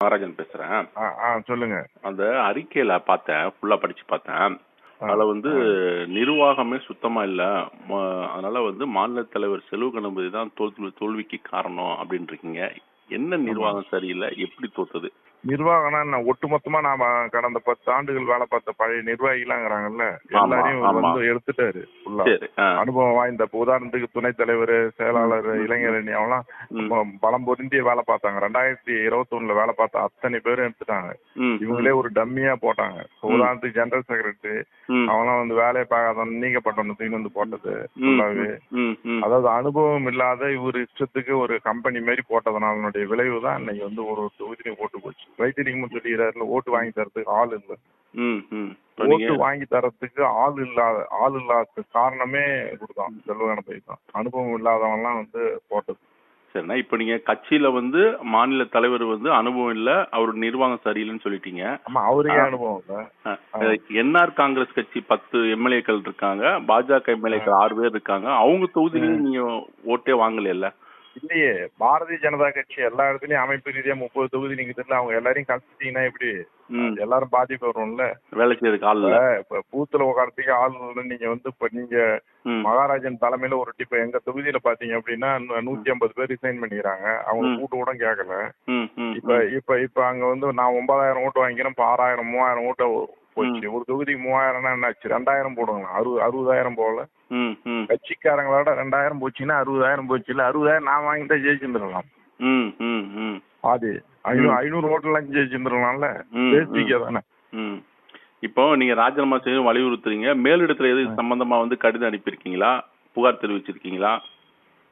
மகாராஜன் பேசுறேன். சொல்லுங்க. அந்த அறிக்கையில பார்த்தேன் ஃபுல்லா படிச்சு பார்த்தேன். அதுல வந்து நிர்வாகமே சுத்தமா இல்ல. அதனால வந்து மாநில தலைவர் செல்வ கணபதி தான் தோல்வி தோல்விக்கு காரணம் அப்படின்னு இருக்கீங்க. என்ன நிர்வாகம் சரியில்லை? எப்படி தோத்தது? நிர்வாகம்னா என்ன? ஒட்டுமொத்தமா நாம கடந்த பத்து ஆண்டுகள் வேலை பார்த்த பழைய நிர்வாகிலாங்கிறாங்கல்ல ஆமா, எல்லாரையும். வந்து எடுத்துட்டாரு அனுபவம் வாய்ந்த உதாரணத்துக்கு துணைத் தலைவர் செயலாளர் இளைஞரணி அவங்களாம் ம், ரொம்ப பலம் பொருந்திய வேலை பார்த்தாங்க. ரெண்டாயிரத்தி இருபத்தி வேலை பார்த்த அத்தனை பேரும் எடுத்துட்டாங்க. இவங்களே ஒரு டம்மியா போட்டாங்க. உதாரணத்துக்கு ஜெனரல் செக்ரட்டரி ம், அவங்களாம் வந்து வேலையை பார்க்காதவன் நீக்கப்பட்டவங்க தூக்கி வந்து போட்டது அதாவது அனுபவம் இல்லாத இவர் இஷ்டத்துக்கு ஒரு கம்பெனி மாதிரி போட்டதுனாலனுடைய விளைவு தான் இன்னைக்கு வந்து ஒரு ஒரு தொகுதியிலையும் ஓட்டு போச்சு. வைத்தியலிங்கம் சொல்லிடுறாருல ஓட்டு வாங்கி தரதுக்கு ஆள் இல்லை. ஓட்டு வாங்கி தரத்துக்கு ஆள் இல்லாத ஆள் இல்லாத காரணமே இவர்தான் செல்வ கணபதி தான். அனுபவம் இல்லாதவன்லாம் வந்து போட்டது. சரிண்ணா இப்ப நீங்க கட்சியில வந்து மாநில தலைவர் வந்து அனுபவம் இல்ல அவர் நிர்வாகம் சரியில்லைன்னு சொல்லிட்டீங்க. ஆமா அவருக்கே. அனுபவம் இல்லை. என்ஆர் காங்கிரஸ் கட்சி பத்து எம்எல்ஏக்கள் இருக்காங்க பாஜக எம்எல்ஏக்கள் ஆறு பேர் இருக்காங்க. அவங்க தொகுதியிலையும் நீங்க ஓட்டே வாங்கலைல்ல இல்லையே. பாரதிய ஜனதா கட்சி எல்லா இடத்துலயும் அமைப்பு ரீதியா முப்பது தொகுதி நீங்க தெரியல அவங்க எல்லாரையும் கழிச்சிட்டீங்கன்னா எப்படி? எல்லாரும் பாதிப்பு வரும்ல? வேலை செய்யறதுக்கு ஆள் இல்ல இப்ப பூத்துல உட்காரத்துக்கு ஆள் நீங்க வந்து இப்ப நீங்க மகாராஜன் தலைமையில ஒரு இப்ப எங்க தொகுதியில பாத்தீங்க அப்படின்னா நூத்தி ஐம்பது பேர் ரிசைன் பண்ணிக்கிறாங்க. அவங்க. கூட்டு கூட கேட்கல இப்ப இப்ப இப்ப அங்க வந்து நான் ஒன்பதாயிரம் ஓட்டு வாங்கிக்கிறேன் இப்ப ஆறாயிரம் மூவாயிரம் ஓட்டு போச்சு. ஒரு தொகுதிக்கு மூவாயிரம்னா என்னாச்சு? ரெண்டாயிரம் போடுங்களா அறுபது அறுபதாயிரம் போகல கட்சிக்காரங்களோட ரெண்டாயிரம் போச்சுன்னா அறுபதாயிரம் போச்சு. இல்ல அறுபதாயிரம் நான் வாங்கிட்டா ஜெயிச்சிருந்துடலாம். பாதி ஐநூறு ஐநூறு ஓட்டுலாம் ஜெயிச்சிருந்துடலாம்ல? பேசிக்க தானே. இப்போ நீங்க ராஜினாமா செய்ய வலியுறுத்துறீங்க. மேலிடத்துல எது சம்பந்தமா வந்து கடிதம் அனுப்பியிருக்கீங்களா? புகார் தெரிவிச்சிருக்கீங்களா?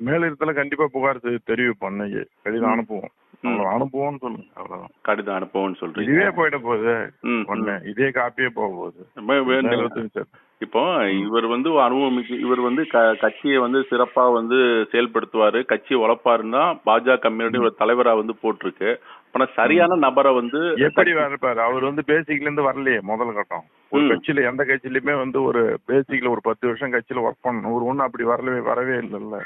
மேலிடத்துல கண்டிப்பா புகார் தெரிவிப்போம் இன்னைக்கு. கடிதம் அனுப்புவோம். அனுப்புவோம்னு சொல்லுங்க அவ்வளவுதான். கடிதம் அனுப்பவும்னு சொல்றீங்க. இதுவே போயிட போகுது. ஒண்ணு இதே காப்பியே போக போகுது. இப்போ இவர் வந்து அனுபவமிக்கு இவர் வந்து க- கட்சியை வந்து சிறப்பா வந்து செயல்படுத்துவாரு கட்சியை வளர்ப்பாருன்னா பாஜக கம்யூனிட்டி ஒரு தலைவரா வந்து போட்டிருக்கு. ஆனா சரியான நபரை வந்து எப்படி இருப்பாரு அவர் வந்து பேசிக்ல இருந்து வரலையே முதல் கட்டம். ஒரு. கட்சியில எந்த கட்சியிலுமே வந்து ஒரு பேசிக்ல ஒரு பத்து வருஷம் கட்சியில ஒர்க் பண்ணணும் ஒரு ஒண்ணு அப்படி வரவே வரவே இல்லைல்ல.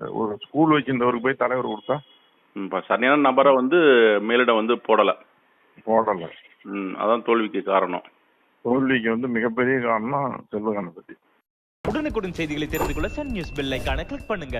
ஒரு- ஸ்கூல் வச்சிருந்தவருக்கு போய் தலைவர் கொடுத்தா? சரியான நபரை வந்து மேலிடம் வந்து போடல. போடல. ம், அதான் தோல்விக்கு காரணம். தோல்விக்கு வந்து மிகப்பெரிய காரணம் செல்வ கணபதி. உடனுக்குடன் செய்திகளை தெரிந்து கொள்ள சன் நியூஸ் பெல் ஐக்கான கிளிக் பண்ணுங்க.